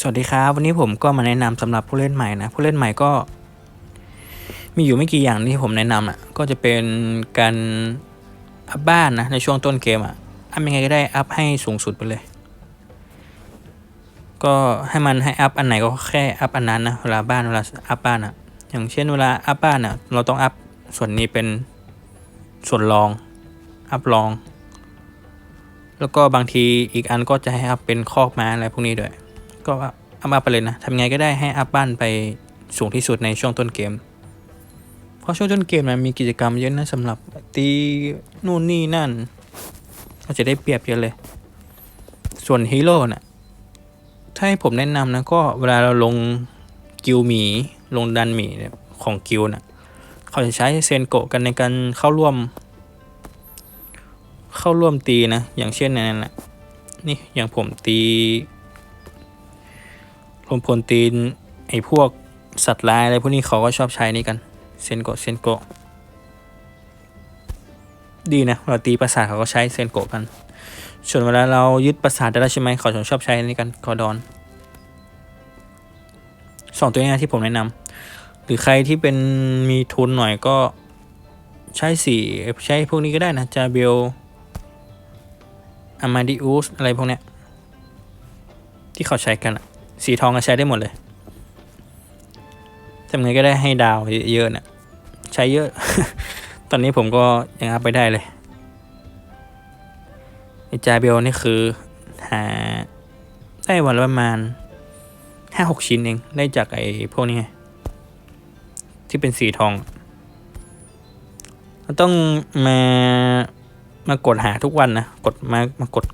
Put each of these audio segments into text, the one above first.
สวัสดีครับวันนี้ผมก็มาแนะนำสำหรับผู้เล่นใหม่นะผู้เล่นใหม่ก็ มีอยู่ไม่กี่อย่างที่ผมแนะนำอะก็จะเป็นการอัพบ้านนะในช่วงต้นเกมอะอัพยังไงก็ได้อัพให้สูงสุดไปเลย ก็ให้มันให้อัพอันไหนก็แค่อัพอันนั้นนะเวลาบ้านเวลาอัพบ้านอะ อย่างเช่นเวลาอัพบ้านอะเราต้องอัพส่วนนี้เป็นส่วนรองอัพรอง แล้วก็บางทีอีกอันก็จะให้อัพเป็นคอกม้าอะไรพวกนี้ด้วย ก็อัพอัพไปเลยนะทำไงก็ได้ให้อัพบ้านไปสูงที่สุดในช่วงต้นเกม เพราะช่วงต้นเกมมันมีกิจกรรมเยอะนะสำหรับตีนู่นนี่นั่นก็จะได้เปรียบเยอะเลย ส่วนฮีโร่น่ะถ้าให้ผมแนะนำนะก็เวลาเราลงกิลหมี ลงดันหมีเนี่ยของกิลน่ะเขาจะใช้เซนโกะกันในการเข้าร่วม เข้าร่วมตีนะ อย่างเช่นนนั้นแหละนี่อย่างผมตี ลมพลตีนไอ้พวกสัตว์ร้ายอะไรพวกนี้เขาก็ชอบใช้นี่กันเซนโกเซนโกดีนะเราตีประสาทเขาก็ใช้เซนโกกัน ส่วนเวลาเรายึดประสาทได้ใช่ไหมเขาชอบใช้นี่กันกอดอนสองตัวนี้ที่ผมแนะนำหรือใครที่เป็นมีทุนหน่อยก็ใช้สีใช้พวกนี้ก็ได้นะจาเบลอามาดิอุสอะไรพวกเนี้ยที่เขาใช้กันอะ สีทองก็ใช้ได้หมดเลยทำไงก็ได้ให้ดาวเยอะๆนะใช้เยอะ ตอนนี้ผมก็ยังอัพไปได้เลยไอจาเบลนี่คือหาได้วันละประมาณห้าหกชิ้นเอง ได้จากไอ้พวกนี้ที่เป็นสีทองเราต้องมามากดหาทุกวันนะ กดมามากด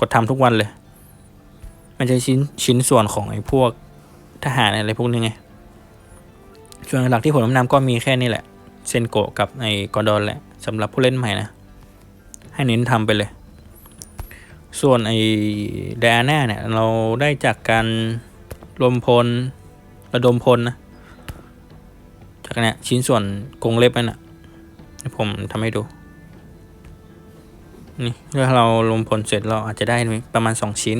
กดทำทุกวันเลย มันจะชิ้นชิ้นส่วนของไอ้พวกทหารอะไรพวกนี้ไง ส่วนหลักที่ผมแนะนำก็มีแค่นี้แหละ เซนโกะกับไอ้กอดอนแหละสำหรับผู้เล่นใหม่นะ ให้เน้นทำไปเลย ส่วนไอ้ไดอาน่าเนี่ย เราได้จากการรวมพล ระดมพลนะ จากเนี้ยชิ้นส่วนกรงเล็บนั่นนะผมทำให้ดูนี่ถ้าเรารวมพลเสร็จเราอาจจะได้ประมาณสองชิ้น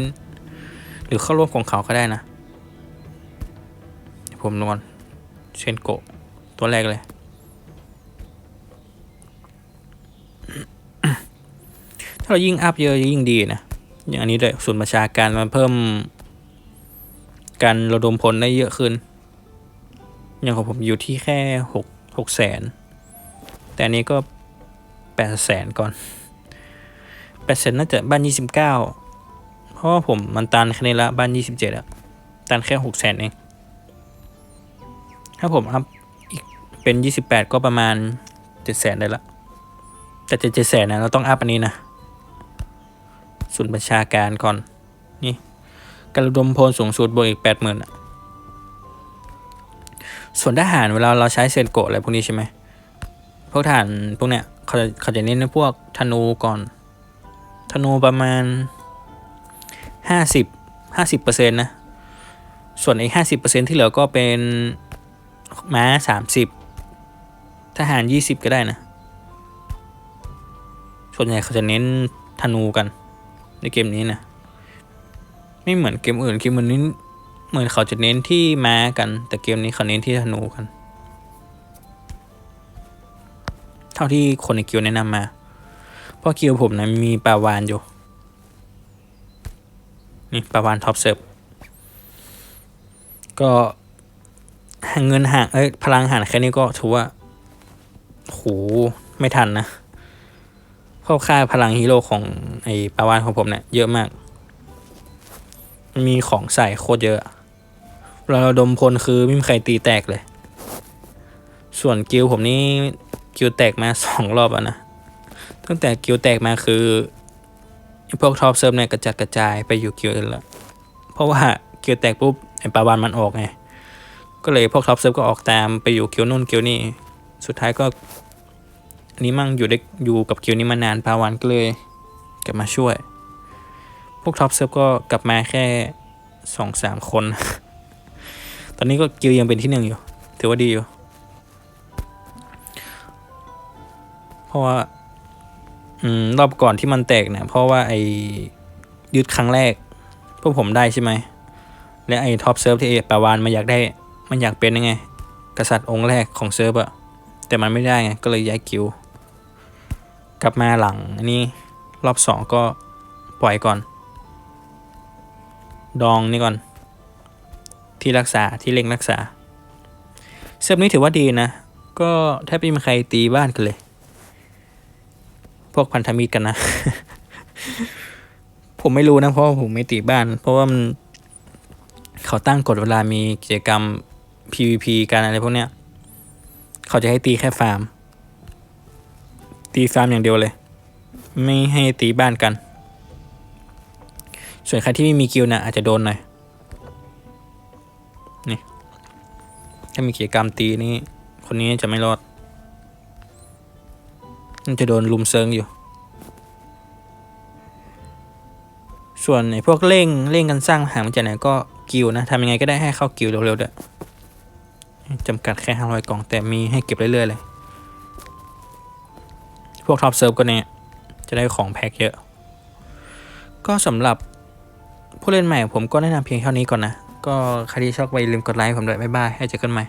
หรือเข้าร่วมของเขาก็ได้นะ ผมนอนเชนโกะตัวแรกเลย ถ้าเรายิ่งอัพเยอะยิ่งดีนะ อย่างอันนี้เลยส่วนประชาการมันเพิ่ม การระดมพลได้เยอะขึ้น อย่างของผมอยู่ที่แค่หกหกแสน แต่อันนี้ก็แปดแสนก่อนแปดแสนน่าจะบ้านยี่สิบเก้า เพราะว่าผมมันตันแค่นี้ละบ้านยี่สิบเจ็ดอะตันแค่หกแสนเอง ถ้าผมอัพอีกเป็นยี่สิบแปดก็ประมาณเจ็ดแสนได้ละ แต่เจ็ดแสนนะเราต้องอัพอันนี้นะศูนย์บัญชาการก่อน นี่การระดมพลสูงสุดบวกอีกแปดหมื่นอะส่วนทหารเวลาเราใช้เซนโกะอะไรพวกนี้ใช่ไหมพวกทหารพวกเนี้ยเขาจะเขาจะเน้นในพวกธนูก่อน ธนูประมาณ ห้าสิบห้าสิบเปอร์เซ็นต์นะ ส่วนอีกห้าสิบเปอร์เซ็นที่เหลือก็เป็นม้าสามสิบทหารยี่สิบก็ได้นะ ส่วนใหญ่เขาจะเน้นธนูกัน ในเกมนี้นะ ไม่เหมือนเกมอื่นเกมอื่นนี้เหมือนเขาจะเน้นที่ม้ากัน แต่เกมนี้เขาเน้นที่ธนูกัน เท่าที่คนในกิวแนะนำมา เพราะกิวผมนะมีปลาวานอยู่ นี่ปลาวานท็อปเซิร์ฟก็เงินห่างเอ้ยพลังห่างแค่นี้ก็ถือว่าโหไม่ทันนะเพราค่าพลังฮีโร่ของไอ้ปาวานของผมเนี่ยเยอะมาก มีของใส่โคตรเยอะเราระดมพลคือไม่มีใครตีแตกเลย ส่วนกิลผมนี่กิลแตกมาสองรอบอะนะ ตั้งแต่กิลแตกมาคือ พวกท็อปเซิร์ฟเนี่ยกระจัดกระจายไปอยู่กิลอื่นละเพราะว่ากิลแตกปุ๊บไอ้ปลาวานมันออกไงก็เลยพวกท็อปเซิร์ฟก็ออกตามไปอยู่กิลนู่นกิลนี่สุดท้ายก็อันนี้มั่งอยู่ได้อยู่กับกิลนี้มานานปลาวานก็เลยกลับมาช่วย พวกท็อปเซิร์ฟก็กลับมาแค่สองสามคน ตอนนี้ก็กิลยังเป็นที่หนึ่งอยู่ ถือว่าดีอยู่ เพราะว่า รอบก่อนที่มันแตกเนี่ย เพราะว่าไอยึดครั้งแรก พวกผมได้ใช่ไหม และไอท็อปเซิร์ฟที่ไอ้ปาวานมันอยากได้ มันอยากเป็นยังไง กษัตริย์องค์แรกของเซิร์ฟอะแต่มันไม่ได้ไง ก็เลยย้ายกิว กลับมาหลัง อันนี้รอบสองก็ปล่อยก่อน ดองนี่ก่อน ที่รักษาที่เล็งรักษา เซิร์ฟนี้ถือว่าดีนะ ก็แทบไม่มีใครตีบ้านกันเลย พวกพันธมิตรกันนะ ผมไม่รู้นะเพราะว่าผมไม่ตีบ้าน เพราะว่ามันเขาตั้งกฎเวลามีกิจกรรม PVP การอะไรพวกเนี้ย เขาจะให้ตีแค่ฟาร์ม ตีฟาร์มอย่างเดียวเลย ไม่ให้ตีบ้านกัน ส่วนใครที่ไม่มีกิลนะอาจจะโดนหน่อย นี่ ถ้ามีกิจกรรมตีนี่ คนนี้จะไม่รอด มันจะโดนลุมเซิงอยู่ ส่วนไอ้พวกเร่งเร่งกันสร้างหามาจากไหนก็กิลด์นะทำยังไงก็ได้ให้เข้ากิลด์เร็วๆด้วยจำกัดแค่ห้าร้อยกล่องแต่มีให้เก็บเรื่อยๆเลย พวกท็อปเซิร์ฟก็เนี่ยจะได้ของแพ็คเยอะ ก็สำหรับผู้เล่นใหม่ผมก็แนะนำเพียงเท่านี้ก่อนนะ ก็ใครที่ชอบไปลืมกดไลค์ผมด้วยบ๊ายบายให้เจอกันใหม่